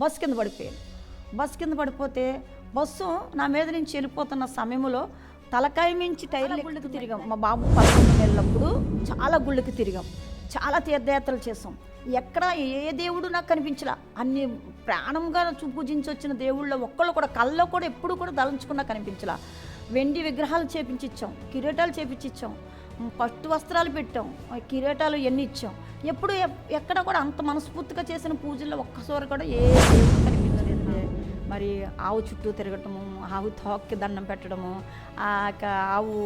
Bus కింద పడిపోయాను. Bus కింద పడిపోతే బస్సు నా మీద నుంచి వెళ్ళిపోతున్న సమయంలో తలకాయ మించి టైర్ల గుళ్ళకి తిరిగాం. మా బాబు పదకొండు నెలలప్పుడు చాలా గుళ్ళకి తిరిగాం. చాలా తీర్థయాత్రలు చేసాం ఎక్కడ ఏ దేవుడు నాకు కనిపించలా. అన్ని ప్రాణంగా పూజించి వచ్చిన దేవుళ్ళ ఒక్కళ్ళు కూడా కళ్ళలో కూడా ఎప్పుడు కూడా దళించుకున్నా కనిపించలా. వెండి విగ్రహాలు చేపించి ఇచ్చాం కిరీటాలు చేపించి ఇచ్చాం. పట్టు వస్త్రాలు పెట్టాం కిరీటాలు ఎన్ని ఇచ్చాం. ఎప్పుడు ఎక్కడ కూడా అంత మనస్ఫూర్తిగా చేసిన పూజల్లో ఒక్కసారి కూడా ఏ కనిపించలేదు. మరి ఆవు చుట్టూ తిరగటము ఆవు తోక్కి దండం పెట్టడము ఆ యొక్క ఆవు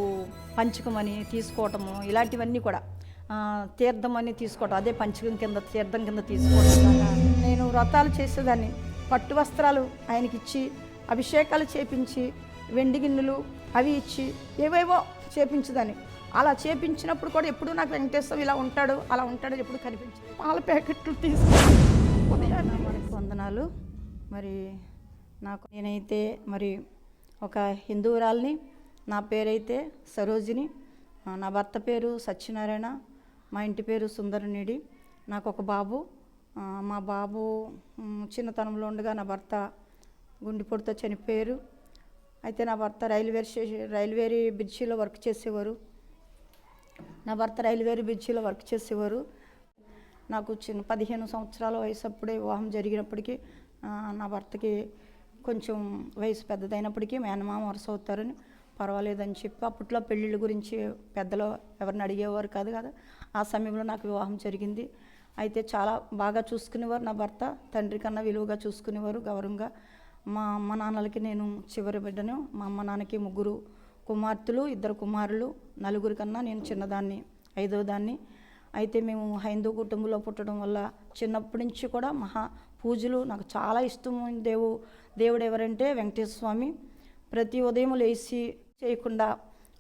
పంచకమని తీసుకోవటము ఇలాంటివన్నీ కూడా. తీర్థమని తీర్థం అని తీసుకోవటం అదే పంచకం కింద తీర్థం కింద తీసుకోవడం నేను వ్రతాలు చేసేదాన్ని. పట్టు వస్త్రాలు ఆయనకి ఇచ్చి అభిషేకాలు చేపించి వెండి గిన్నెలు అవి ఇచ్చి ఏవేవో చేపించదని అలా చేపించినప్పుడు కూడా ఎప్పుడు నాకు వెంకటేశ్వర ఇలా ఉంటాడు అలా ఉంటాడు ఎప్పుడు కనిపించింది. పాల ప్యాకెట్లు తీసుకుని మనకు వందనాలు. మరి నాకు నేనైతే మరి ఒక హిందువురాల్ని నా పేరైతే సరోజిని నా భర్త పేరు సత్యనారాయణ మా ఇంటి పేరు సుందరనిడి నాకు ఒక బాబు మా బాబు చిన్నతనంలో ఉండగా నా భర్త గుండెపోటుతో చనిపోయారు. అయితే నా భర్త రైల్వే స్టేషన్ రైల్వే బ్రిడ్జిలో వర్క్ చేసేవారు. నా భర్త రైల్వే బ్రిడ్జిలో వర్క్ చేసేవారు. నాకు చిన్న పదిహేను సంవత్సరాల వయసు అప్పుడే వివాహం జరిగినప్పటికీ నా భర్తకి కొంచెం వయసు పెద్దదైనప్పటికీ మేనమామ వరుస అవుతారని పర్వాలేదని చెప్పి అప్పట్లో పెళ్ళిళ్ళ గురించి పెద్దలు ఎవరిని అడిగేవారు కాదు కదా. ఆ సమయంలో నాకు వివాహం జరిగింది. అయితే చాలా బాగా చూసుకునేవారు నా భర్త. తండ్రి కన్నా విలువగా చూసుకునేవారు గౌరవంగా. మా అమ్మ నాన్నలకి నేను చివరి బిడ్డను మా అమ్మ నాన్నకి ముగ్గురు కుమార్తెలు ఇద్దరు కుమారులు నలుగురి కన్నా నేను చిన్నదాన్ని ఐదవ దాన్ని అయితే మేము హైందూ కుటుంబంలో పుట్టడం వల్ల చిన్నప్పటి నుంచి కూడా మహా పూజలు నాకు చాలా ఇష్టమైన దేవు దేవుడు ఎవరంటే వెంకటేశ్వర స్వామి ప్రతి ఉదయం లేచి చేయకుండా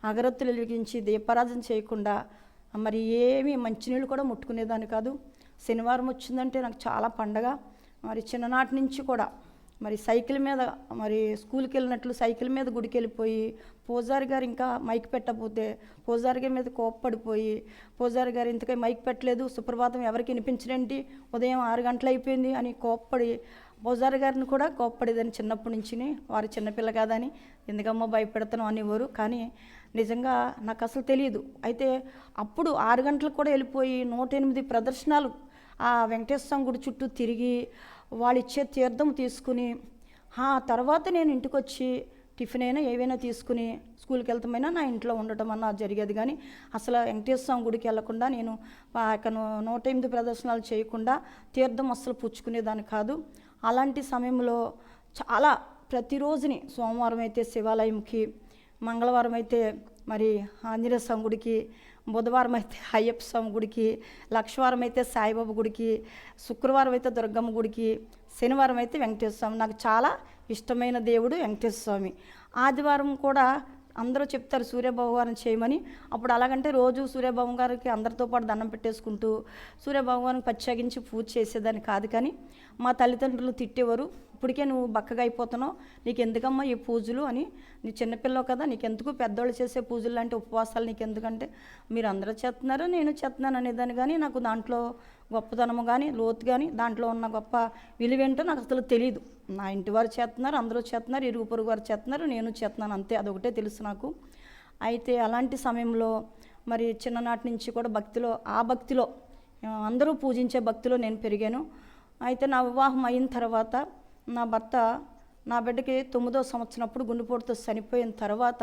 అగరత్తులు వెలిగించి దీపారాధన చేయకుండా మరి ఏమీ మంచినీళ్ళు కూడా ముట్టుకునేదాన్ని కాదు. శనివారం వచ్చిందంటే నాకు చాలా పండగ. మరి చిన్ననాటి నుంచి కూడా మరి సైకిల్ మీద మరి స్కూల్కి వెళ్ళినట్లు సైకిల్ మీద గుడికి వెళ్ళిపోయి పూజారి గారు ఇంకా మైక్ పెట్టకపోతే పూజారి గారి మీద కోప్పడిపోయి పూజారి గారు ఇంతకై మైక్ పెట్టలేదు సుప్రభాతం ఎవరికి వినిపించడండి ఉదయం ఆరు గంటలు అయిపోయింది అని కోప్పడి పూజారి గారిని కూడా కోప్పడేదని చిన్నప్పటి నుంచి వారి చిన్నపిల్ల కాదని ఎందుకమ్మో భయపెడతాను అనేవారు. కానీ నిజంగా నాకు అసలు తెలియదు అయితే అప్పుడు ఆరు గంటలకు కూడా వెళ్ళిపోయి నూట ఎనిమిది ప్రదర్శనలు ఆ వెంకటేశ్వర స్వామి గుడి చుట్టూ తిరిగి వాళ్ళు ఇచ్చే తీర్థం తీసుకుని ఆ తర్వాత నేను ఇంటికి వచ్చి టిఫిన్ అయినా ఏవైనా తీసుకుని స్కూల్కి వెళ్తామైనా నా ఇంట్లో ఉండటం అన్న జరిగేది కానీ అసలు వెంకటేశ్వర స్వామి గుడికి వెళ్ళకుండా నేను ఆ యొక్క నూట ఎనిమిది ప్రదర్శనలు చేయకుండా తీర్థం అస్సలు పుచ్చుకునేదాన్ని కాదు. అలాంటి సమయంలో చాలా ప్రతిరోజుని సోమవారం అయితే శివాలయంకి మంగళవారం అయితే మరి ఆంజనేయ స్వామి గుడికి బుధవారం అయితే అయ్యప్ప స్వామి గుడికి లక్షవారం అయితే సాయిబాబా గుడికి శుక్రవారం అయితే దుర్గమ్మ గుడికి శనివారం అయితే వెంకటేశ్వర స్వామి నాకు చాలా ఇష్టమైన దేవుడు వెంకటేశ్వర స్వామి ఆదివారం కూడా అందరూ చెప్తారు సూర్యబాబు గారిని చేయమని. అప్పుడు అలాగంటే రోజు సూర్యబాబు గారికి అందరితో పాటు దండం పెట్టేసుకుంటూ సూర్యబాబు గారిని ప్రత్యేకించి పూజ చేసేదాన్ని కాదు కానీ మా తల్లిదండ్రులు తిట్టేవారు. ఇప్పటికే నువ్వు బక్కగా అయిపోతున్నావు. నీకు ఎందుకమ్మా ఈ పూజలు అని. నీ చిన్నపిల్లవు కదా నీకెందుకు పెద్దోళ్ళు చేసే పూజలు లాంటి ఉపవాసాలు నీకు ఎందుకంటే మీరు అందరూ చేస్తున్నారు నేను చేస్తున్నాను అనేదాన్ని కానీ నాకు దాంట్లో గొప్పతనము కానీ లోతు కానీ దాంట్లో ఉన్న గొప్ప విలువేంటో నాకు అసలు తెలియదు నా ఇంటి వారు చేస్తున్నారు అందరూ చేస్తున్నారు ఇరుగు పొరుగు వారు చేస్తున్నారు నేను చేస్తున్నాను అంతే అదొకటే తెలుసు నాకు. అయితే అలాంటి సమయంలో మరి చిన్ననాటి నుంచి కూడా భక్తిలో ఆ భక్తిలో అందరూ పూజించే భక్తిలో నేను పెరిగాను. అయితే నా వివాహం అయిన తర్వాత నా భర్త నా బిడ్డకి తొమ్మిదో సంవత్సరం అప్పుడు గుండెపోటుతో చనిపోయిన తర్వాత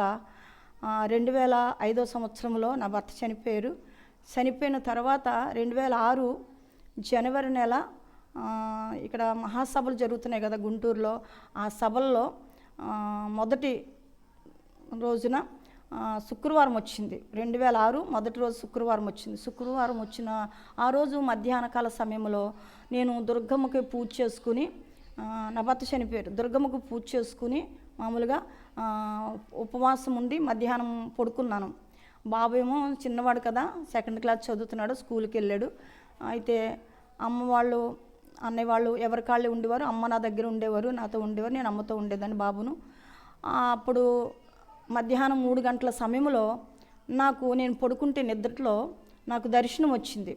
రెండు వేల ఐదో సంవత్సరంలో నా భర్త చనిపోయారు. చనిపోయిన తర్వాత రెండు వేల ఆరు జనవరి నెల ఇక్కడ మహాసభలు జరుగుతున్నాయి కదా గుంటూరులో. ఆ సభల్లో మొదటి రోజున శుక్రవారం వచ్చింది. రెండు వేల ఆరు మొదటి రోజు శుక్రవారం వచ్చింది. శుక్రవారం వచ్చిన ఆ రోజు మధ్యాహ్న కాల సమయంలో నేను దుర్గమ్మకి పూజ చేసుకుని ఆ, నా భర్త చనిపోయారు దుర్గమ్మకు పూజ చేసుకుని మామూలుగా ఉపవాసం ఉండి మధ్యాహ్నం పడుకున్నాను. బాబు ఏమో చిన్నవాడు కదా సెకండ్ క్లాస్ చదువుతున్నాడు స్కూల్కి వెళ్ళాడు. అయితే అమ్మ వాళ్ళు అన్నయ్య వాళ్ళు ఎవరి కాళ్ళు ఉండేవారు? అమ్మ నా దగ్గర ఉండేవారు నాతో ఉండేవారు నేను అమ్మతో ఉండేదాన్ని బాబును. అప్పుడు మధ్యాహ్నం మూడు గంటల సమయంలో నాకు నేను పడుకుంటే నిద్రలో నాకు దర్శనం వచ్చింది.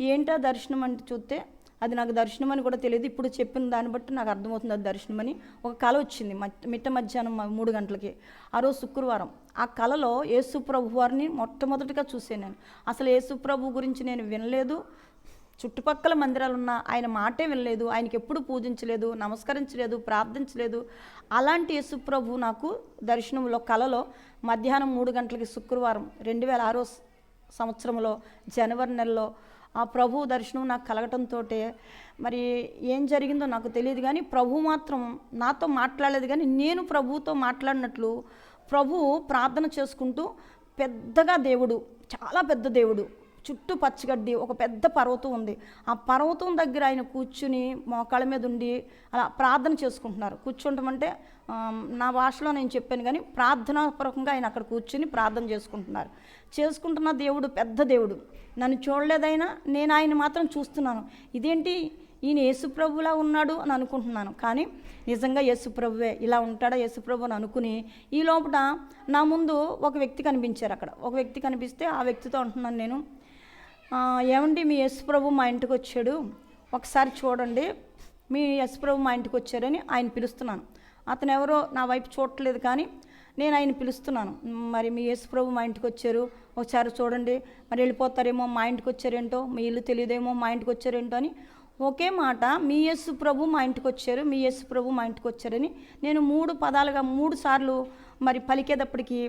ఏంటా దర్శనం అంటే చూస్తే అది నాకు దర్శనం అని కూడా తెలియదు. ఇప్పుడు చెప్పిన దాన్ని బట్టి నాకు అర్థమవుతుంది అది దర్శనం అని. ఒక కళ వచ్చింది మిట్ట మధ్యాహ్నం మూడు గంటలకి. ఆ రోజు శుక్రవారం. ఆ కళలో యేసుప్రభు వారిని మొట్టమొదటిగా చూసాను నేను. అసలు యేసుప్రభు గురించి నేను వినలేదు. చుట్టుపక్కల మందిరాలు ఉన్న ఆయన మాటే వినలేదు ఆయనకి ఎప్పుడు పూజించలేదు నమస్కరించలేదు ప్రార్థించలేదు. అలాంటి యేసుప్రభు నాకు దర్శనంలో కలలో మధ్యాహ్నం మూడు గంటలకి శుక్రవారం రెండు వేల ఆరో సంవత్సరంలో జనవరి నెలలో ఆ ప్రభు దర్శనం నాకు కలగటంతో మరి ఏం జరిగిందో నాకు తెలియదు కానీ ప్రభు మాత్రం నాతో మాట్లాడలేదు కానీ నేను ప్రభువుతో మాట్లాడినట్లు ప్రభు ప్రార్థన చేసుకుంటూ పెద్దగా దేవుడు చాలా పెద్ద దేవుడు. చుట్టూ పచ్చగడ్డి ఒక పెద్ద పర్వతం ఉంది. ఆ పర్వతం దగ్గర ఆయన కూర్చుని మోకాళ్ళ మీద ఉండి అలా ప్రార్థన చేసుకుంటున్నారు. కూర్చుంటామంటే నా భాషలో నేను చెప్పాను కానీ ప్రార్థనాపూర్వకంగా ఆయన అక్కడ కూర్చుని ప్రార్థన చేసుకుంటున్నారు. చేసుకుంటున్న దేవుడు పెద్ద దేవుడు. నన్ను చూడలేదైనా నేను ఆయన మాత్రం చూస్తున్నాను. ఇదేంటి? ఈయన యేసుప్రభులా ఉన్నాడు అని అనుకుంటున్నాను. కానీ నిజంగా యేసుప్రభువే ఇలా ఉంటాడా యేసుప్రభు అని అనుకుని ఈ లోపల నా ముందు ఒక వ్యక్తి కనిపించారు అక్కడ. ఒక వ్యక్తి కనిపిస్తే ఆ వ్యక్తితో అంటున్నాను నేను ఏమండి మీ యేసుప్రభు మా ఇంటికి వచ్చాడు ఒకసారి చూడండి. మీ యేసుప్రభు మా ఇంటికి వచ్చారని ఆయన పిలుస్తున్నాను. అతను ఎవరో నా వైపు చూడట్లేదు కానీ నేను ఆయన పిలుస్తున్నాను. మరి మీ యేసుప్రభు మా ఇంటికి వచ్చారు ఒకసారి చూడండి. మరి వెళ్ళిపోతారేమో మా ఇంటికి వచ్చారేంటో మీ ఇల్లు తెలియదేమో మా ఇంటికి వచ్చారేంటో అని. ఒకే మాట మీ యేసు ప్రభు మా ఇంటికి వచ్చారు మీ యేసు ప్రభు మా ఇంటికి వచ్చారని నేను మూడు పదాలుగా మూడు సార్లు మరి పలికేటప్పటికి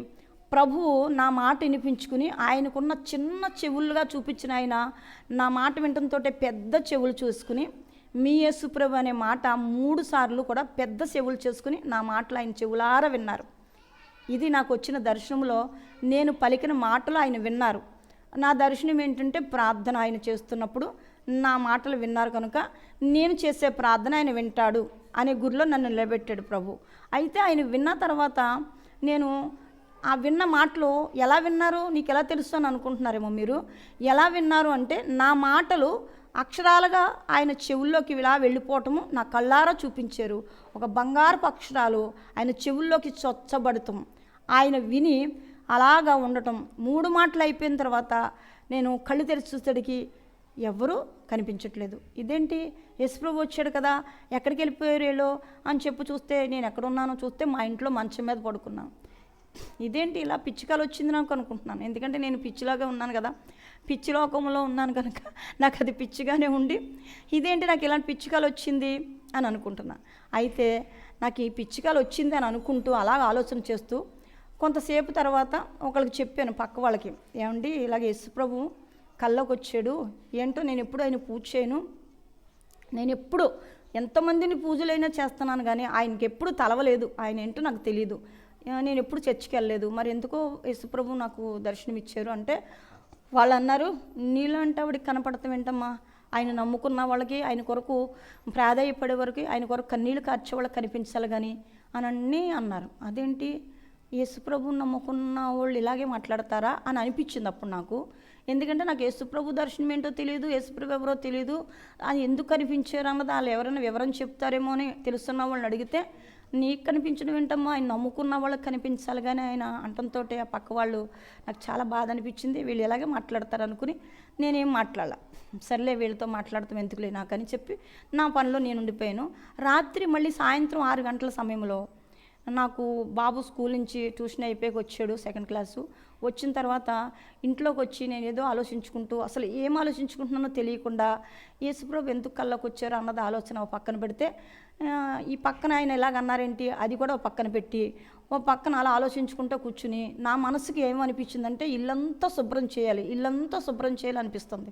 ప్రభువు నా మాట వినిపించుకుని ఆయనకున్న చిన్న చెవులుగా చూపించిన ఆయన నా మాట వినటంతో పెద్ద చెవులు చూసుకుని మీ యేసు ప్రభు అనే మాట మూడు సార్లు కూడా పెద్ద చెవులు చేసుకుని నా మాటలు ఆయన చెవులార విన్నారు. ఇది నాకు వచ్చిన దర్శనంలో నేను పలికిన మాటలు ఆయన విన్నారు. నా దర్శనం ఏంటంటే ప్రార్థన ఆయన చేస్తున్నప్పుడు నా మాటలు విన్నారు కనుక నేను చేసే ప్రార్థన ఆయన వింటాడు అనే గురిలో నన్ను నిలబెట్టాడు ప్రభు. అయితే ఆయన విన్న తర్వాత నేను ఆ విన్న మాటలు ఎలా విన్నారు? నీకు ఎలా తెలుసు అని అనుకుంటున్నారేమో మీరు. ఎలా విన్నారు అంటే నా మాటలు అక్షరాలుగా ఆయన చెవుల్లోకి ఇలా వెళ్ళిపోవటము నా కళ్ళారా చూపించారు. ఒక బంగారపు అక్షరాలు ఆయన చెవుల్లోకి చొచ్చబడటం. ఆయన విని అలాగా ఉండటం. మూడు మాటలు అయిపోయిన తర్వాత నేను కళ్ళు తెరిచి చూసేటికి ఎవరూ కనిపించట్లేదు. ఇదేంటి? యశ్ప్రభు వచ్చాడు కదా ఎక్కడికి వెళ్ళిపోయారు వీళ్ళు అని చెప్పి చూస్తే నేను ఎక్కడున్నానో చూస్తే మా ఇంట్లో మంచం మీద పడుకున్నాను. ఇదేంటి ఇలా పిచ్చికాలు వచ్చింది నాకు అనుకుంటున్నాను. ఎందుకంటే నేను పిచ్చిలాగా ఉన్నాను కదా. పిచ్చి లోకంలో ఉన్నాను కనుక నాకు అది పిచ్చిగానే ఉండి ఇదేంటి నాకు ఇలాంటి పిచ్చికాలు వచ్చింది అని అనుకుంటున్నా. అయితే నాకు ఈ పిచ్చికాలు వచ్చింది అని అనుకుంటూ అలాగ ఆలోచన చేస్తూ కొంతసేపు తర్వాత ఒకరికి చెప్పాను పక్క వాళ్ళకి. ఏమండి ఇలాగ యేసుప్రభు కళ్ళకు వచ్చాడు. ఏంటో నేను ఎప్పుడు ఆయన పూజ చేయను. నేను ఎప్పుడు ఎంతమందిని పూజలైనా చేస్తున్నాను కానీ ఆయనకి ఎప్పుడు తలవలేదు. ఆయన ఏంటో నాకు తెలియదు నేను ఎప్పుడు చర్చికి వెళ్ళలేదు. మరి ఎందుకో యేసుప్రభు నాకు దర్శనం ఇచ్చారు. అంటే వాళ్ళు అన్నారు నీలాంటి ఆవిడకి కనపడతాం ఏంటమ్మా? ఆయన నమ్ముకున్న వాళ్ళకి ఆయన కొరకు ప్రాధాయపడే వరకు ఆయన కొరకు కన్నీళ్ళు కార్చే వాళ్ళకి కనిపించాలి కానీ అని అన్నీ అన్నారు. అదేంటి? యేసుప్రభు నమ్ముకున్న వాళ్ళు ఇలాగే మాట్లాడతారా అని అనిపించింది అప్పుడు నాకు. ఎందుకంటే నాకు యేసుప్రభు దర్శనం ఏంటో తెలియదు యేసుప్రభు ఎవరో తెలియదు అది ఎందుకు కనిపించారు అన్నది వాళ్ళు ఎవరైనా వివరం చెప్తారేమో అని తెలుస్తున్న వాళ్ళని అడిగితే నీకు కనిపించడం ఏంటమ్మా? ఆయన నమ్ముకున్న వాళ్ళకి కనిపించాలి కానీ ఆయన అంటంతో ఆ పక్క వాళ్ళు నాకు చాలా బాధ అనిపించింది. వీళ్ళు ఎలాగే మాట్లాడతారు అనుకుని నేనేం మాట్లాడాల. సర్లే వీళ్ళతో మాట్లాడతాం ఎందుకులే నాకని చెప్పి నా పనిలో నేను ఉండిపోయాను. రాత్రి మళ్ళీ సాయంత్రం ఆరు గంటల సమయంలో నాకు బాబు స్కూల్ నుంచి ట్యూషన్ అయిపోయాక వచ్చాడు సెకండ్ క్లాసు. వచ్చిన తర్వాత ఇంట్లోకి వచ్చి నేను ఏదో ఆలోచించుకుంటూ అసలు ఏం ఆలోచించుకుంటున్నానో తెలియకుండా యేసుప్రభు ఎందుకు కళ్ళకు వచ్చారో అన్నది ఆలోచన పక్కన పెడితే ఈ పక్కన ఆయన ఎలాగన్నారేంటి అది కూడా పక్కన పెట్టి ఓ పక్కన అలా ఆలోచించుకుంటూ కూర్చుని నా మనసుకి ఏమనిపించిందంటే ఇల్లంతా శుభ్రం చేయాలి ఇల్లంతా శుభ్రం చేయాలనిపిస్తుంది.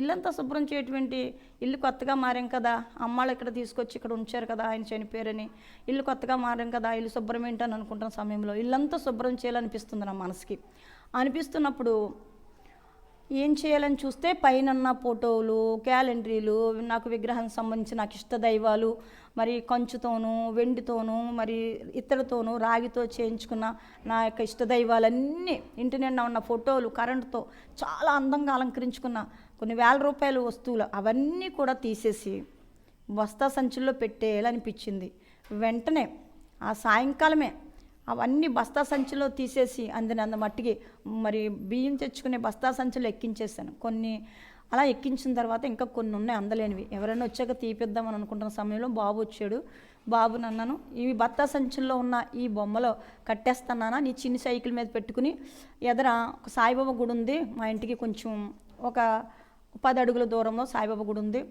ఇల్లంతా శుభ్రం చేయటువంటి ఇల్లు కొత్తగా మారాం కదా అమ్మాళ్ళు ఇక్కడ తీసుకొచ్చి ఇక్కడ ఉంచారు కదా ఆయన చనిపోయారని. ఇల్లు కొత్తగా మారాం కదా ఇల్లు శుభ్రం ఏంటని అనుకుంటున్న సమయంలో ఇల్లంతా శుభ్రం చేయాలనిపిస్తుంది నా మనసుకి. అనిపిస్తున్నప్పుడు ఏం చేయాలని చూస్తే పైన ఫోటోలు క్యాలెండరీలు నాకు విగ్రహం సంబంధించి నాకు ఇష్ట దైవాలు మరి కంచుతోనూ వెండితోనూ మరి ఇత్తడితోనూ రాగితో చేయించుకున్న నా యొక్క ఇష్ట దైవాలన్నీ ఇంటి నిండా ఉన్న ఫోటోలు కరెంటుతో చాలా అందంగా అలంకరించుకున్న కొన్ని వేల రూపాయల వస్తువులు అవన్నీ కూడా తీసేసి బస్తా సంచుల్లో పెట్టేయాలనిపించింది. వెంటనే ఆ సాయంకాలమే అవన్నీ బస్తా సంచిలో తీసేసి అందినంత మట్టికి మరి బియ్యం తెచ్చుకునే బస్తా సంచులు ఎక్కించేసాను కొన్ని అలా ఎక్కించిన తర్వాత ఇంకా కొన్ని ఉన్నాయి అందలేనివి. ఎవరైనా వచ్చాక తీపిద్దామని అనుకుంటున్న సమయంలో బాబు వచ్చాడు. బాబు నన్నను ఇవి బత్తా సంచుల్లో ఉన్న ఈ బొమ్మలో కట్టేస్తున్నానా? నీ చిన్ని సైకిల్ మీద పెట్టుకుని ఎదర? ఒక సాయిబాబా గుడి ఉంది. మా ఇంటికి కొంచెం ఒక పది అడుగుల దూరంలో సాయిబాబా గుడి ఉంది.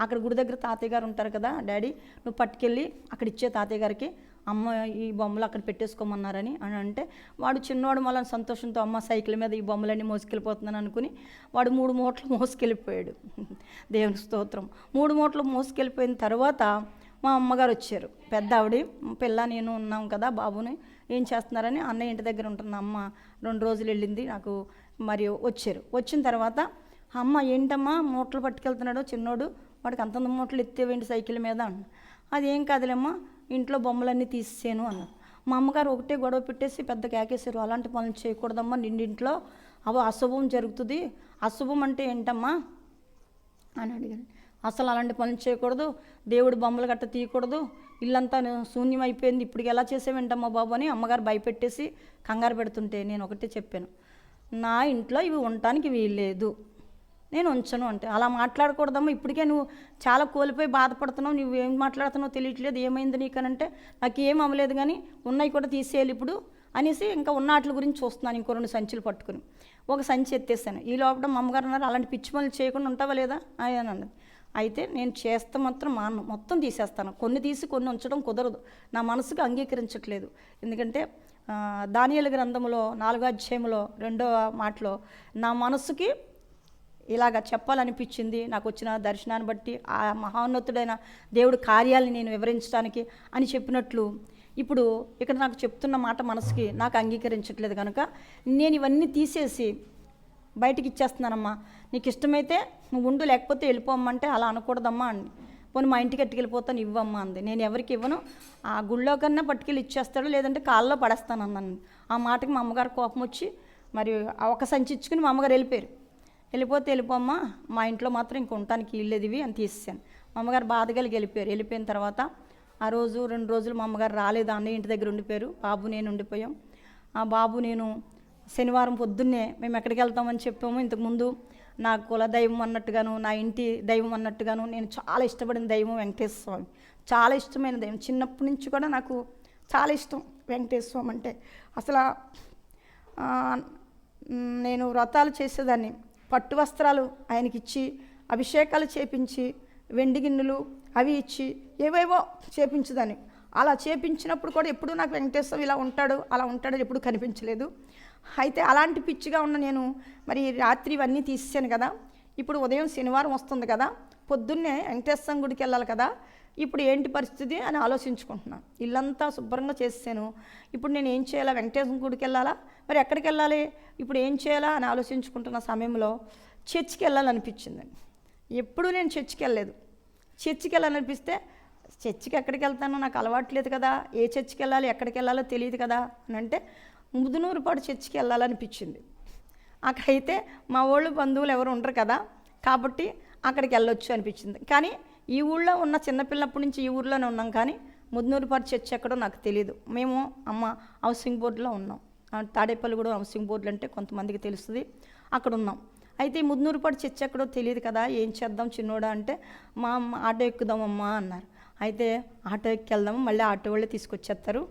అక్కడ గుడి దగ్గర తాతయ్య గారు ఉంటారు కదా డాడీ నువ్వు పట్టుకెళ్ళి అక్కడ ఇచ్చే తాతయ్య గారికి అమ్మ ఈ బొమ్మలు అక్కడ పెట్టేసుకోమన్నారని అని అంటే వాడు చిన్నవాడు మళ్ళీ సంతోషంతో అమ్మ సైకిల్ మీద ఈ బొమ్మలన్నీ మోసుకెళ్ళిపోతున్నాను అనుకుని వాడు మూడు మూటలు మోసుకెళ్ళిపోయాడు. దేవుని స్తోత్రం. మూడు మూటలు మోసుకెళ్ళిపోయిన తర్వాత మా అమ్మగారు వచ్చారు. పెద్ద ఆవిడ పిల్ల నేను ఉన్నాం కదా బాబుని ఏం చేస్తున్నారని అన్నయ్య ఇంటి దగ్గర ఉంటున్న అమ్మ రెండు రోజులు వెళ్ళింది నాకు మరి వచ్చారు. వచ్చిన తర్వాత అమ్మ ఏంటమ్మా మూటలు పట్టుకెళ్తున్నాడు చిన్నోడు వాడికి అంతంత మూటలు ఎత్తేవేంటి సైకిల్ మీద? అన్న. అదేం కాదులేమ్మా ఇంట్లో బొమ్మలన్నీ తీసేసాను అన్న. మా అమ్మగారు ఒకటే గొడవ పెట్టేసి పెద్ద కేకేశారు. అలాంటి పనులు చేయకూడదమ్మా నిండింట్లో అవో అశుభం జరుగుతుంది. అశుభం అంటే ఏంటమ్మా? అని అడిగాను. అసలు అలాంటి పనులు చేయకూడదు. దేవుడు బొమ్మలు గట్ట తీయకూడదు. ఇల్లంతా శూన్యం అయిపోయింది. ఇప్పటికి ఎలా చేసేవేంటమ్మా బాబు అని అమ్మగారు భయపెట్టేసి కంగారు పెడుతుంటే నేను ఒకటే చెప్పాను. నా ఇంట్లో ఇవి ఉండటానికి వీల్లేదు. నేను ఉంచను అంటే అలా మాట్లాడకూడదమ్మా ఇప్పటికే నువ్వు చాలా కోల్పోయి బాధపడుతున్నావు నువ్వు ఏం మాట్లాడుతున్నావు తెలియట్లేదు ఏమైంది నీకనంటే నాకు ఏం అవ్వలేదు కానీ ఉన్నాయి కూడా తీసేయాలి ఇప్పుడు అనేసి ఇంకా ఉన్న వాటి గురించి చూస్తున్నాను ఇంకో రెండు సంచులు పట్టుకుని. ఒక సంచి ఎత్తేసాను. ఈ లోపల మా అమ్మగారు అన్నారు అలాంటి పిచ్చి పనులు చేయకుండా ఉంటావా లేదా? అని అన్నది అయితే నేను చేస్తే మాత్రం మాను మొత్తం తీసేస్తాను. కొన్ని తీసి కొన్ని ఉంచడం కుదరదు. నా మనసుకు అంగీకరించట్లేదు. ఎందుకంటే ఆ, గ్రంథంలో నాలుగో అధ్యాయంలో రెండో మాటలో నా మనసుకి ఇలాగ చెప్పాలనిపించింది. నాకు వచ్చిన దర్శనాన్ని బట్టి ఆ మహోన్నతుడైన దేవుడి కార్యాలని నేను వివరించడానికి అని చెప్పినట్లు. ఇప్పుడు ఇక్కడ నాకు చెప్తున్న మాట మనసుకి నాకు అంగీకరించట్లేదు కనుక నేను ఇవన్నీ తీసేసి బయటికి ఇచ్చేస్తున్నానమ్మా. నీకు ఇష్టమైతే నువ్వు ఉండు లేకపోతే వెళ్ళిపోమ్మంటే అలా అనకూడదమ్మా అండి పోనీ మా ఇంటికి ఎట్టుకెళ్ళిపోతాను ఇవ్వమ్మా అంది. నేను ఎవరికి ఇవ్వను ఆ గుళ్ళో కన్నా పట్టుకెళ్ళి ఇచ్చేస్తాడు లేదంటే కాల్లో పడేస్తాను అన్నాను ఆ మాటకి మా అమ్మగారు కోపం వచ్చి మరి ఆ ఒక సంచి ఇచ్చుకుని మా అమ్మగారు వెళ్ళిపోయారు. వెళ్ళిపోతే వెళ్ళిపోమ్మా మా ఇంట్లో మాత్రం ఇంక ఉండటానికి ఇల్లేదు ఇవి అని తీసేసాను మా అమ్మగారు బాధ కలిగి వెళ్ళిపోయారు. వెళ్ళిపోయిన తర్వాత ఆ రోజు రెండు రోజులు మా అమ్మగారు రాలేదు. అన్నయ్య ఇంటి దగ్గర ఉండిపోయారు. బాబు నేను ఉండిపోయాం. ఆ బాబు నేను శనివారం పొద్దున్నే మేము ఎక్కడికి వెళ్తామని చెప్పాము. ఇంతకుముందు నా కుల దైవం అన్నట్టుగాను నా ఇంటి దైవం అన్నట్టుగాను నేను చాలా ఇష్టపడిన దైవం వెంకటేశ్వర స్వామి. చాలా ఇష్టమైన దైవం. చిన్నప్పటి నుంచి కూడా నాకు చాలా ఇష్టం వెంకటేశ్వర స్వామి అంటే. అసలు నేను వ్రతాలు చేసేదాన్ని. పట్టు వస్త్రాలు ఆయనకి ఇచ్చి అభిషేకాలు చేపించి వెండి గిన్నెలు అవి ఇచ్చి ఏవేవో చేపించదని అలా చేపించినప్పుడు కూడా ఎప్పుడు నాకు వెంకటేశ్వర ఇలా ఉంటాడు అలా ఉంటాడని ఎప్పుడు కనిపించలేదు. అయితే అలాంటి పిచ్చిగా ఉన్న నేను మరి రాత్రి ఇవన్నీ తీసేసాను కదా ఇప్పుడు ఉదయం శనివారం వస్తుంది కదా పొద్దున్నే వెంకటేశ్వరం గుడికి వెళ్ళాలి కదా ఇప్పుడు ఏంటి పరిస్థితి అని ఆలోచించుకుంటున్నాను. ఇల్లంతా శుభ్రంగా చేసాను ఇప్పుడు నేను ఏం చేయాలా వెంకటేశ్వర గుడికి వెళ్ళాలా? మరి ఎక్కడికి వెళ్ళాలి? ఇప్పుడు ఏం చేయాలా అని ఆలోచించుకుంటున్న సమయంలో చర్చికి వెళ్ళాలనిపించిందండి ఎప్పుడూ నేను చర్చికి వెళ్ళలేదు. చర్చికి వెళ్ళాలనిపిస్తే చర్చికి ఎక్కడికి వెళ్తానో నాకు అలవాట్లేదు కదా ఏ చర్చికి వెళ్ళాలి ఎక్కడికి వెళ్ళాలో తెలియదు కదా అని అంటే ముదునూరుపాటు చర్చికి వెళ్ళాలనిపించింది. అక్కడైతే మా వాళ్ళు బంధువులు ఎవరు ఉండరు కదా కాబట్టి అక్కడికి వెళ్ళొచ్చు అనిపించింది. కానీ ఈ ఊళ్ళో ఉన్న చిన్నపిల్లప్పటి నుంచి ఈ ఊర్లోనే ఉన్నాం కానీ ముద్నూరుపాడు చర్చ్ ఎక్కడో నాకు తెలియదు మేము అమ్మ హౌసింగ్ బోర్డులో ఉన్నాం. తాడేపల్లి కూడా హౌసింగ్ బోర్డులు అంటే కొంతమందికి తెలుస్తుంది. అక్కడ ఉన్నాం. అయితే ఈ ముద్నూరుపాడు చర్చ్ ఎక్కడో తెలియదు కదా ఏం చేద్దాం చిన్నోడా అంటే మా అమ్మ ఆటో ఎక్కుదామమ్మా అన్నారు. అయితే ఆటో ఎక్కి వెళ్దాము మళ్ళీ ఆటో వాళ్ళే తీసుకొచ్చేస్తారు.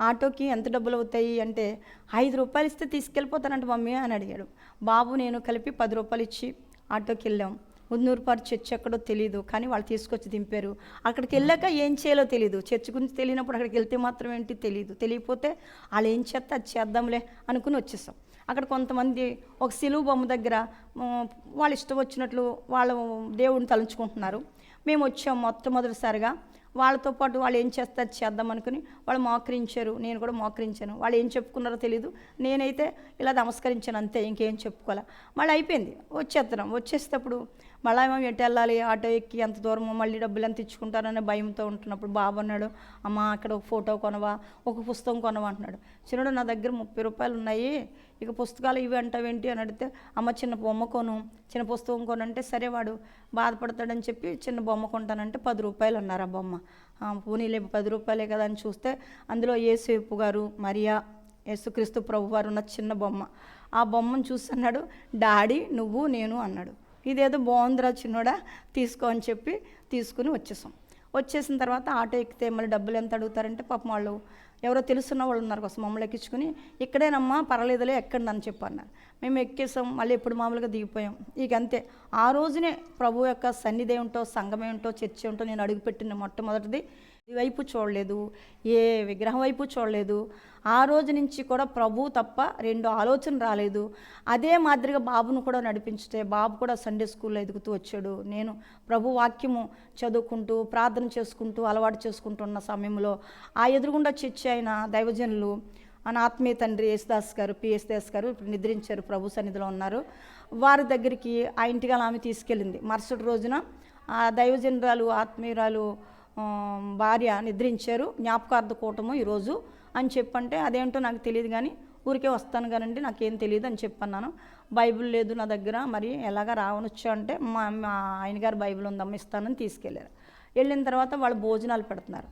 ఆటోకి ఎంత డబ్బులు అవుతాయి అంటే ఐదు రూపాయలు ఇస్తే తీసుకెళ్ళిపోతానంట మమ్మీ అని అడిగాడు. బాబు నేను కలిపి పది రూపాయలు ఇచ్చి ఆటోకి వెళ్ళాం. మున్నూరుపాటు చర్చ్ ఎక్కడో తెలియదు కానీ వాళ్ళు తీసుకొచ్చి దింపారు. అక్కడికి వెళ్ళాక ఏం చేయాలో తెలియదు చర్చ్ గురించి తెలియనప్పుడు అక్కడికి వెళ్తే మాత్రం ఏంటి తెలియదు తెలియకపోతే వాళ్ళు ఏం చేస్తే అది చేద్దాంలే అనుకుని వచ్చేసాం. అక్కడ కొంతమంది ఒక సిలువు బొమ్మ దగ్గర వాళ్ళు వాళ్ళ ఇష్టం వచ్చినట్లు వాళ్ళు దేవుడిని తలుచుకుంటున్నారు. మేము వచ్చాం మొట్టమొదటిసారిగా. వాళ్ళతో పాటు వాళ్ళు ఏం చేస్తారు చేద్దాం అనుకుని వాళ్ళు మోకరించారు నేను కూడా మోకరించాను. వాళ్ళు ఏం చెప్పుకున్నారో తెలియదు నేనైతే ఇలా నమస్కరించాను అంతే ఇంకేం చెప్పుకోవాలా. మళ్ళీ అయిపోయింది. వచ్చేస్తున్నాం. వచ్చేసేటప్పుడు మళ్ళీ ఏమో ఎటు వెళ్ళాలి ఆటో ఎక్కి ఎంత దూరమో మళ్ళీ డబ్బులు ఎంత ఇచ్చుకుంటారనే భయంతో ఉంటున్నప్పుడు బాబు అన్నాడు అమ్మ అక్కడ ఒక ఫోటో కొనవా ఒక పుస్తకం కొనవా అంటున్నాడు. చిన్నడు నా దగ్గర ముప్పై రూపాయలు ఉన్నాయి ఇక పుస్తకాలు ఇవి అంటావేంటి అని అడిగితే అమ్మ చిన్న బొమ్మ కొను చిన్న పుస్తకం కొనంటే సరే వాడు బాధపడతాడని చెప్పి చిన్న బొమ్మ కొంటానంటే పది రూపాయలు అన్నారు ఆ బొమ్మ. పోనీలే పది రూపాయలే కదా అని చూస్తే అందులో ఏసేపు గారు మరియా యేసుక్రీస్తు ప్రభు వారు ఉన్న చిన్న బొమ్మ. ఆ బొమ్మను చూసి అన్నాడు డాడీ నువ్వు నేను అన్నాడు. ఇదేదో బాగుందిరా చిన్నోడా తీసుకో అని చెప్పి తీసుకుని వచ్చేసాం. వచ్చేసిన తర్వాత ఆటో ఎక్కితే మళ్ళీ డబ్బులు ఎంత అడుగుతారంటే పాపం వాళ్ళు ఎవరో తెలుసున్న వాళ్ళు ఉన్నారు కోసం మమ్మల్ని ఎక్కించుకుని ఇక్కడేనమ్మా పర్వాలేదులే ఎక్కండి అని చెప్పన్నారు. మేము ఎక్కేసాం మళ్ళీ ఎప్పుడు మామూలుగా దిగిపోయాం. ఇక అంతే. ఆ రోజునే ప్రభు యొక్క సన్నిధి ఏమిటో సంఘం ఏమిటో చర్చ ఏమిటో నేను అడుగుపెట్టిన మొట్టమొదటిది వైపు చూడలేదు ఏ విగ్రహం వైపు చూడలేదు. ఆ రోజు నుంచి కూడా ప్రభు తప్ప రెండు ఆలోచన రాలేదు. అదే మాదిరిగా బాబును కూడా నడిపించితే బాబు కూడా సండే స్కూల్లో ఎదుగుతూ వచ్చాడు. నేను ప్రభు వాక్యము చదువుకుంటూ ప్రార్థన చేసుకుంటూ అలవాటు చేసుకుంటున్న సమయంలో ఆ ఎదురుగుండా చర్చి అయిన దైవజనులు మన ఆత్మీయ తండ్రి యేసుదాస్ గారు పిఎస్ దాస్ గారు ఇప్పుడు నిద్రించారు. ప్రభు సన్నిధిలో ఉన్నారు. వారి దగ్గరికి ఆ ఇంటిగా ఆమె తీసుకెళ్ళింది. మరుసటి రోజున ఆ దైవజనరాలు ఆత్మీయురాలు భార్య నిద్రించారు జ్ఞాపకార్థ కూటము ఈరోజు అని చెప్పంటే అదేంటో నాకు తెలియదు కానీ ఊరికే వస్తాను కానండి నాకేం తెలియదు అని చెప్పన్నాను. బైబిల్ లేదు నా దగ్గర మరి ఎలాగ రావనొచ్చు అంటే మా మా ఆయన గారు బైబిల్ ఉందమ్మ ఇస్తానని తీసుకెళ్ళారు. వెళ్ళిన తర్వాత వాళ్ళు భోజనాలు పెడుతున్నారు.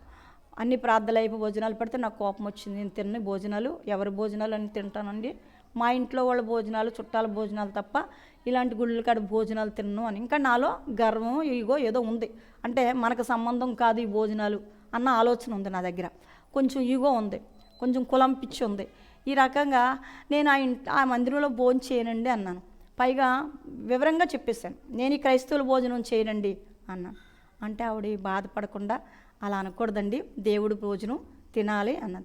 అన్ని ప్రార్థనలు అయిపోయి భోజనాలు పెడితే నాకు కోపం వచ్చింది నేను తిన్న భోజనాలు ఎవరి భోజనాలు అని తింటానండి. మా ఇంట్లో వాళ్ళ భోజనాలు చుట్టాల భోజనాలు తప్ప ఇలాంటి గుళ్ళ కాడ భోజనాలు తిన్ను అని. ఇంకా నాలో గర్వం ఇగో ఏదో ఉంది. అంటే మనకు సంబంధం కాదు ఈ భోజనాలు అన్న ఆలోచన ఉంది నా దగ్గర. కొంచెం ఈగో ఉంది. కొంచెం కులం పిచ్చి ఉంది. ఈ రకంగా నేను ఆ ఇంట్ ఆ మందిరంలో భోజనం చేయనండి అన్నాను. పైగా వివరంగా చెప్పేశాను. నేను ఈ క్రైస్తవుల భోజనం చేయనండి అన్నాను. అంటే ఆవిడ బాధపడకుండా అలా అనకూడదండి. దేవుడి భోజనం తినాలి అన్నది.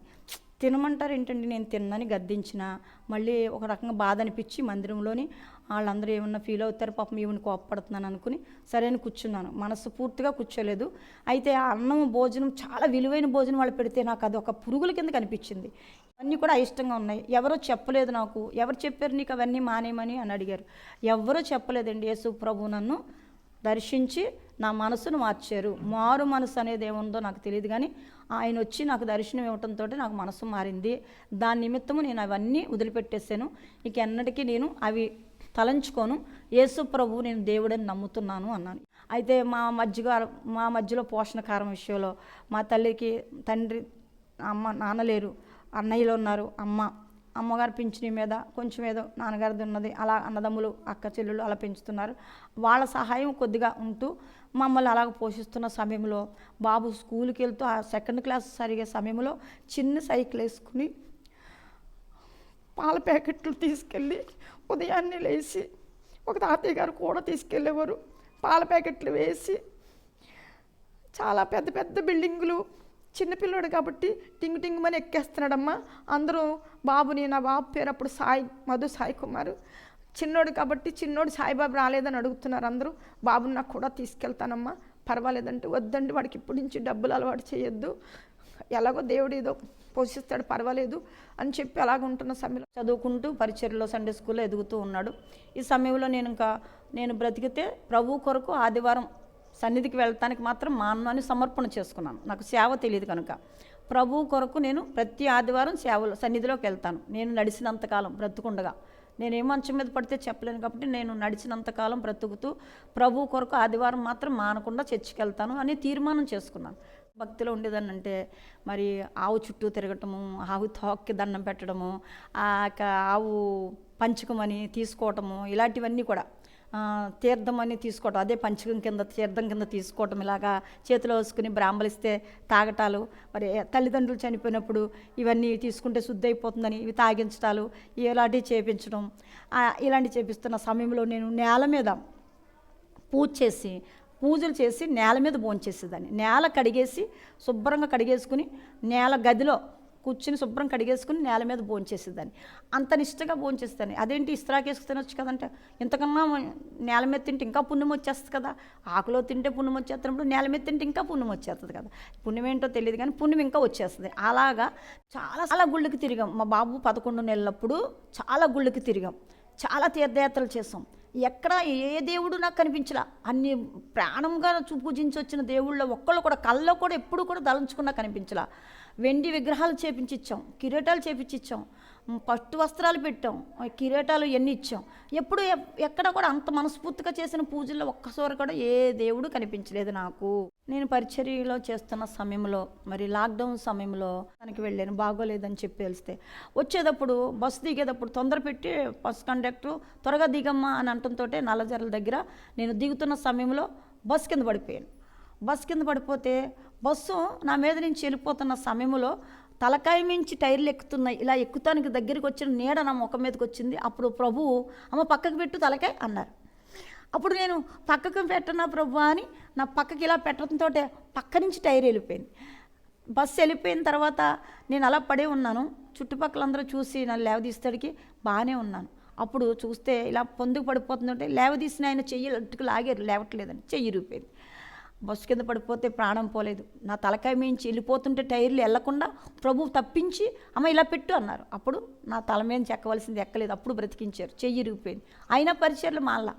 తినమంటారు ఏంటండి? నేను తిన్నని గద్దించిన మళ్ళీ ఒక రకంగా బాధ అనిపించి మందిరంలోని వాళ్ళందరూ ఏమన్నా ఫీల్ అవుతారు పాపం ఈవిని కోపడుతున్నాను అనుకుని సరైన కూర్చున్నాను. మనసు పూర్తిగా కూర్చోలేదు. అయితే ఆ అన్నం భోజనం చాలా విలువైన భోజనం వాళ్ళు పెడితే నాకు అది ఒక పురుగుల కింద కనిపించింది. అన్నీ కూడా అయిష్టంగా ఉన్నాయి. ఎవరో చెప్పలేదు నాకు. ఎవరు చెప్పారు నీకు అవన్నీ మానేయమని అని అడిగారు. ఎవరో చెప్పలేదండి. యేసు ప్రభు నన్ను దర్శించి నా మనసును మార్చారు. మారు మనసు అనేది ఏముందో నాకు తెలియదు కానీ ఆయన వచ్చి నాకు దర్శనం ఇవ్వటంతో నాకు మనసు మారింది. దాని నిమిత్తము నేను అవన్నీ వదిలిపెట్టేసాను ఇక ఎన్నటికీ నేను అవి తలంచుకోను. యేసు ప్రభు నేను దేవుడని నమ్ముతున్నాను అన్నాను. అయితే మా మధ్యగా మా మధ్యలో పోషణకారం విషయంలో మా తల్లికి తండ్రి అమ్మ నాన్న లేరు. అన్నయ్యలు ఉన్నారు. అమ్మ అమ్మగారు పింఛని మీద కొంచెం ఏదో నాన్నగారిది ఉన్నది అలా అన్నదమ్ములు అక్క చెల్లెలు అలా పెంచుతున్నారు. వాళ్ళ సహాయం కొద్దిగా ఉంటూ మమ్మల్ని అలాగ పోషిస్తున్న సమయంలో బాబు స్కూల్కి వెళ్తూ ఆ సెకండ్ క్లాస్ సరిగే సమయంలో చిన్న సైకిల్ వేసుకుని పాల ప్యాకెట్లు తీసుకెళ్ళి ఉదయాన్నే లేచి ఒక తాతయ్య గారు కూడా తీసుకెళ్ళేవారు. పాల ప్యాకెట్లు వేసి చాలా పెద్ద పెద్ద బిల్డింగులు చిన్నపిల్లోడు కాబట్టి టింగు టింగుమని ఎక్కేస్తున్నాడమ్మా. అందరూ బాబుని నా బాబు పేరు అప్పుడు సాయి మధు సాయి కుమారు. చిన్నోడు కాబట్టి చిన్నోడు సాయిబాబు రాలేదని అడుగుతున్నారు అందరూ. బాబుని నాకు కూడా తీసుకెళ్తానమ్మా. పర్వాలేదంటే వద్దండి వాడికి ఇప్పటి నుంచి డబ్బులు అలవాటు చేయొద్దు. ఎలాగో దేవుడు ఏదో పోషిస్తాడు పర్వాలేదు అని చెప్పి అలాగ ఉంటున్న సమయంలో చదువుకుంటూ పరిచర్లో సండే స్కూల్లో ఎదుగుతూ ఉన్నాడు. ఈ సమయంలో నేను ఇంకా నేను బ్రతికితే ప్రభు కొరకు ఆదివారం సన్నిధికి వెళ్ళటానికి మాత్రం మా అన్నాన్ని సమర్పణ చేసుకున్నాను. నాకు సేవ తెలియదు కనుక. ప్రభు కొరకు నేను ప్రతి ఆదివారం సేవలో సన్నిధిలోకి వెళ్తాను. నేను నడిచినంతకాలం బ్రతుకుండగా. నేను ఏ మంచం మీద పడితే చెప్పలేను కాబట్టి నేను నడిచినంతకాలం బ్రతుకుతూ ప్రభు కొరకు ఆదివారం మాత్రం మానకుండా చర్చికి వెళ్తాను అని తీర్మానం చేసుకున్నాను. భక్తిలో ఉండేదాన్ని అంటే మరి ఆవు చుట్టూ తిరగటము ఆవు తోక్కి దండం పెట్టడము ఆ యొక్క ఆవు పంచకమని తీసుకోవటము ఇలాంటివన్నీ కూడా. తీర్థం అని తీసుకోవటం అదే పంచకం కింద తీర్థం కింద తీసుకోవటం ఇలాగా చేతిలో వేసుకుని బ్రాహ్మలిస్తే తాగటాలు మరి తల్లిదండ్రులు చనిపోయినప్పుడు ఇవన్నీ తీసుకుంటే శుద్ధి అయిపోతుందని ఇవి తాగించటాలు ఇలాంటివి చేపించడం ఇలాంటివి చేపిస్తున్న సమయంలో నేను నేల మీద పూజ చేసి పూజలు చేసి నేల మీద భోంచేసేదాన్ని. నేల కడిగేసి శుభ్రంగా కడిగేసుకుని నేల గదిలో కూర్చుని శుభ్రం కడిగేసుకుని నేల మీద భోంచేసేదాన్ని. అంత నిష్టగా భోంచేస్తాను అదేంటి ఇస్త్రాకేసుకు తినొచ్చు కదంటే. ఇంతకన్నా నేల మీద తింటే ఇంకా పుణ్యం వచ్చేస్తుంది కదా. ఆకులో తింటే పుణ్యం వచ్చేస్తున్నప్పుడు నేల మీద తింటే ఇంకా పుణ్యం వచ్చేస్తుంది కదా. పుణ్యం ఏంటో తెలియదు కానీ పుణ్యం ఇంకా వచ్చేస్తుంది. అలాగా చాలా చాలా గుళ్ళకి తిరిగాం. మా బాబు పదకొండు నెలలప్పుడు చాలా గుళ్ళకి తిరిగాం. చాలా తీర్థయాత్రలు చేసాం. ఎక్కడ ఏ దేవుడు నాకు కనిపించలా. అన్ని ప్రాణంగా చూ- పూజించి వచ్చిన దేవుళ్ళ ఒక్కళ్ళు కూడా కళ్ళలో కూడా ఎప్పుడు కూడా దళంచుకున్నా కనిపించలా. వెండి విగ్రహాలు చేపించిచ్చాం కిరీటాలు చేపించిచ్చాం. పట్టు వస్త్రాలు పెట్టాం. కిరీటాలు ఎన్ని ఇచ్చాం. ఎప్పుడు ఎక్కడ కూడా అంత మనస్ఫూర్తిగా చేసిన పూజల్లో ఒక్కసారి కూడా ఏ దేవుడు కనిపించలేదు నాకు. నేను పరిచర్యలో చేస్తున్న సమయంలో మరి లాక్డౌన్ సమయంలో తనకి వెళ్ళాను. బాగోలేదని చెప్పి తెలిస్తే. వచ్చేటప్పుడు బస్సు దిగేటప్పుడు తొందర పెట్టి బస్ కండక్టర్ త్వరగా దిగమ్మా అని అంటంతో నల్లజర్ల దగ్గర నేను దిగుతున్న సమయంలో బస్ కింద పడిపోయాను. బస్ కింద పడిపోతే బస్సు నా మీద నుంచి వెళ్ళిపోతున్న సమయంలో తలకాయ మించి టైర్లు ఎక్కుతున్నాయి. ఇలా ఎక్కుతానికి దగ్గరికి వచ్చిన నీడ నా ముఖం మీదకి వచ్చింది. అప్పుడు ప్రభు అమ్మ పక్కకు పెట్టు తలకాయ అన్నారు. అప్పుడు నేను పక్కకు పెట్టనా ప్రభు అని నా పక్కకి ఇలా పెట్టడంతో పక్క నుంచి టైర్ వెళ్ళిపోయింది. బస్సు వెళ్ళిపోయిన తర్వాత నేను అలా పడే ఉన్నాను. చుట్టుపక్కల అందరూ చూసి నన్ను లేవదీస్తాడికి బాగానే ఉన్నాను. అప్పుడు చూస్తే ఇలా పొందుకు పడిపోతుందంటే లేవదీసిన ఆయన చెయ్యి అట్టుకు లాగారు లేవట్లేదని చెయ్యి రూపేది బస్సు కింద పడిపోతే ప్రాణం పోలేదు. నా తలకాయ మించి వెళ్ళిపోతుంటే టైర్లు వెళ్ళకుండా ప్రభు తప్పించి అమ్మ ఇలా పెట్టు అన్నారు. అప్పుడు నా తల మీద ఎక్కవలసింది ఎక్కలేదు. అప్పుడు బ్రతికించారు. చెయ్యి ఇరిగిపోయింది. అయినా పరిచయలు మాల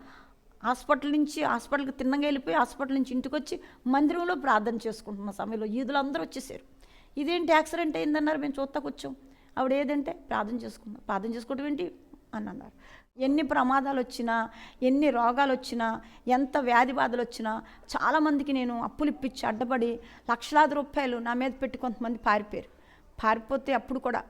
హాస్పిటల్ నుంచి హాస్పిటల్కి తిన్నగా వెళ్ళిపోయి హాస్పిటల్ నుంచి ఇంటికి వచ్చి మందిరంలో ప్రార్థన చేసుకుంటున్న సమయంలో ఈదులు అందరూ వచ్చేసారు. ఇదేంటి యాక్సిడెంట్ అయిందన్నారు? మేము చూస్తా కూర్చోం ఆవిడ ఏదంటే ప్రార్థన చేసుకున్నాం ప్రార్థన చేసుకోవడం ఏంటి? అని అన్నారు. ఎన్ని ప్రమాదాలు వచ్చినా ఎన్ని రోగాలు వచ్చినా ఎంత వ్యాధి బాధలు వచ్చినా చాలామందికి నేను అప్పులు ఇప్పించి అడ్డపడి లక్షలాది రూపాయలు నా మీద పెట్టి కొంతమంది పారిపోయారు. పారిపోతే అప్పుడు కూడా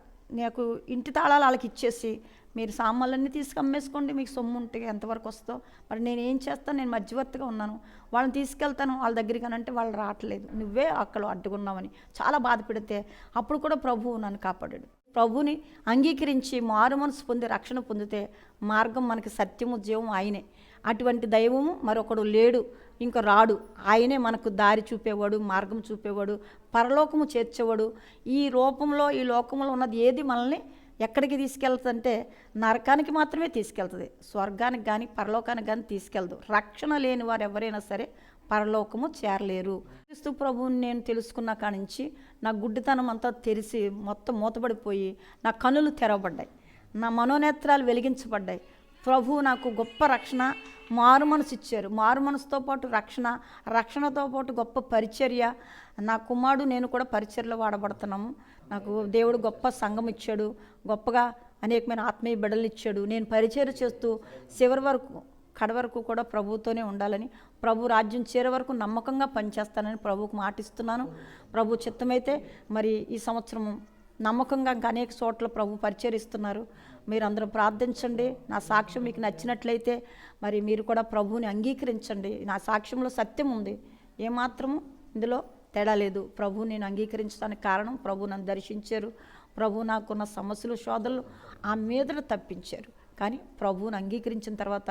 నాకు ఇంటి తాళాలు వాళ్ళకి ఇచ్చేసి మీరు సామాన్లన్నీ తీసుకు అమ్మేసుకోండి మీకు సొమ్ము ఉంటే ఎంతవరకు వస్తో మరి నేను ఏం చేస్తాను? నేను మధ్యవర్తిగా ఉన్నాను. వాళ్ళని తీసుకెళ్తాను వాళ్ళ దగ్గరికి అని అంటే వాళ్ళు రావట్లేదు. నువ్వే అక్కడ అడ్డుకున్నావని చాలా బాధ పెడితే అప్పుడు కూడా ప్రభువు నన్ను కాపాడాడు. ప్రభుని అంగీకరించి మారు మనసు పొంది రక్షణ పొందితే మార్గం మనకి సత్యము జీవం ఆయనే. అటువంటి దైవము మరొకడు లేడు ఇంకా రాడు. ఆయనే మనకు దారి చూపేవాడు మార్గం చూపేవాడు పరలోకము చేర్చేవాడు. ఈ రూపంలో ఈ లోకంలో ఉన్నది ఏది మనల్ని ఎక్కడికి తీసుకెళ్తుందంటే నరకానికి మాత్రమే తీసుకెళ్తుంది. స్వర్గానికి కానీ పరలోకానికి కానీ తీసుకెళ్దు. రక్షణ లేని వారు ఎవరైనా సరే పరలోకము చేరలేరు. క్రీస్తు ప్రభువుని నేను తెలుసుకున్న నుంచి నా గుడ్డితనం అంతా తెరిచి మొత్తం మూతపడిపోయి నా కనులు తెరవబడ్డాయి. నా మనోనేత్రాలు వెలిగించబడ్డాయి. ప్రభు నాకు గొప్ప రక్షణ మారు మనసు ఇచ్చారు. మారు మనసుతో పాటు రక్షణ రక్షణతో పాటు గొప్ప పరిచర్య. నా కుమారుడు నేను కూడా పరిచర్లో వాడబడుతున్నాము. నాకు దేవుడు గొప్ప సంఘం ఇచ్చాడు. గొప్పగా అనేకమైన ఆత్మీయ బిడ్డలు ఇచ్చాడు. నేను పరిచయం చేస్తూ చివరి వరకు కడ వరకు కూడా ప్రభుతోనే ఉండాలని ప్రభు రాజ్యం చేరే వరకు నమ్మకంగా పనిచేస్తానని ప్రభువుకు మాటిస్తున్నాను. ప్రభు చిత్తమైతే మరి ఈ సంవత్సరం నమ్మకంగా ఇంకా అనేక చోట్ల ప్రభు పరిచరిస్తున్నారు. మీరు అందరూ ప్రార్థించండి. నా సాక్ష్యం మీకు నచ్చినట్లయితే మరి మీరు కూడా ప్రభువుని అంగీకరించండి. నా సాక్ష్యంలో సత్యం ఉంది. ఏమాత్రము ఇందులో తేడా లేదు. ప్రభు నేను అంగీకరించడానికి కారణం ప్రభు నన్ను దర్శించారు. ప్రభు నాకున్న సమస్యలు శోధనలు ఆ మీదను తప్పించారు. కానీ ప్రభువుని అంగీకరించిన తర్వాత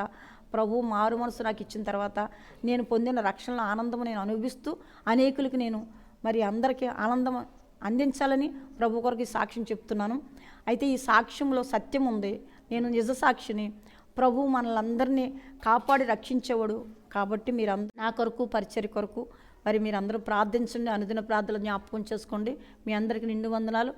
ప్రభు మారు మనసు నాకు ఇచ్చిన తర్వాత నేను పొందిన రక్షణలో ఆనందం నేను అనుభవిస్తూ అనేకులకు నేను మరి అందరికీ ఆనందం అందించాలని ప్రభు కొరకు సాక్ష్యం చెప్తున్నాను. అయితే ఈ సాక్ష్యంలో సత్యం ఉంది. నేను నిజ సాక్షిని. ప్రభు మనలందరినీ కాపాడి రక్షించేవాడు కాబట్టి మీరు నా కొరకు పరిచయ కొరకు మరి మీరు అందరూ ప్రార్థించండి. అనుదిన ప్రార్థనలు జ్ఞాపకం చేసుకోండి. మీ అందరికీ నిండు వందనాలు.